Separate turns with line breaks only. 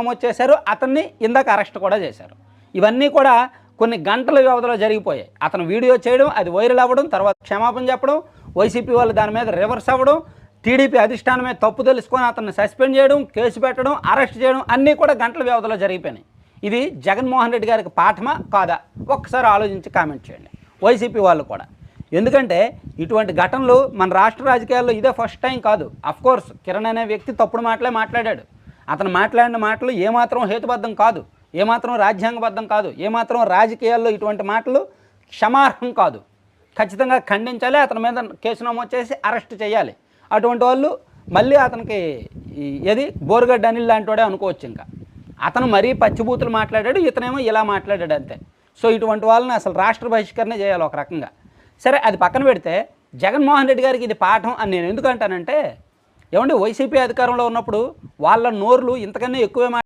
నమోదు చేశారు. అతన్ని ఇందాక అరెస్ట్ కూడా చేశారు. ఇవన్నీ కూడా కొన్ని గంటల వ్యవధిలో జరిగిపోయాయి. అతను వీడియో చేయడం అది వైరల్ అవ్వడం తర్వాత క్షమాపణ చెప్పడం వైసీపీ వాళ్ళు దాని మీద రివర్స్ అవ్వడం టీడీపీ అధిష్టానమే తప్పు తెలుసుకొని అతన్ని సస్పెండ్ చేయడం కేసు పెట్టడం అరెస్ట్ చేయడం అన్నీ కూడా గంటల వ్యవధిలో జరిగిపోయినాయి. ఇది జగన్మోహన్ రెడ్డి గారికి పాఠమా కాదా? ఒక్కసారి ఆలోచించి కామెంట్ చేయండి. వైసీపీ వాళ్ళు కూడా. ఎందుకంటే ఇటువంటి ఘటనలు మన రాష్ట్ర రాజకీయాల్లో ఇదే ఫస్ట్ టైం కాదు. అఫ్కోర్స్ కిరణ్ అనే వ్యక్తి తప్పుడు మాటలే మాట్లాడాడు. అతను మాట్లాడిన మాటలు ఏమాత్రం హేతుబద్ధం కాదు ఏమాత్రం రాజ్యాంగబద్ధం కాదు ఏమాత్రం రాజకీయాల్లో ఇటువంటి మాటలు క్షమార్హం కాదు. ఖచ్చితంగా ఖండించాలి అతని మీద కేసు నమోదు చేసి అరెస్ట్ చేయాలి. అటువంటి వాళ్ళు మళ్ళీ అతనికి ఏది? బోరుగడ్డ అనిల్ లాంటి వాడే అనుకోవచ్చు ఇంకా. అతను మరీ పచ్చిబూతులు మాట్లాడాడు ఇతనేమో ఇలా మాట్లాడాడు అంతే. సో ఇటువంటి వాళ్ళని అసలు రాష్ట్ర బహిష్కరణ చేయాలి ఒక రకంగా. సరే అది పక్కన పెడితే జగన్మోహన్ రెడ్డి గారికి ఇది పాఠం అని నేను ఎందుకంటానంటే ఏమండి వైసీపీ అధికారంలో ఉన్నప్పుడు వాళ్ళ నోర్లు ఇంతకన్నా ఎక్కువే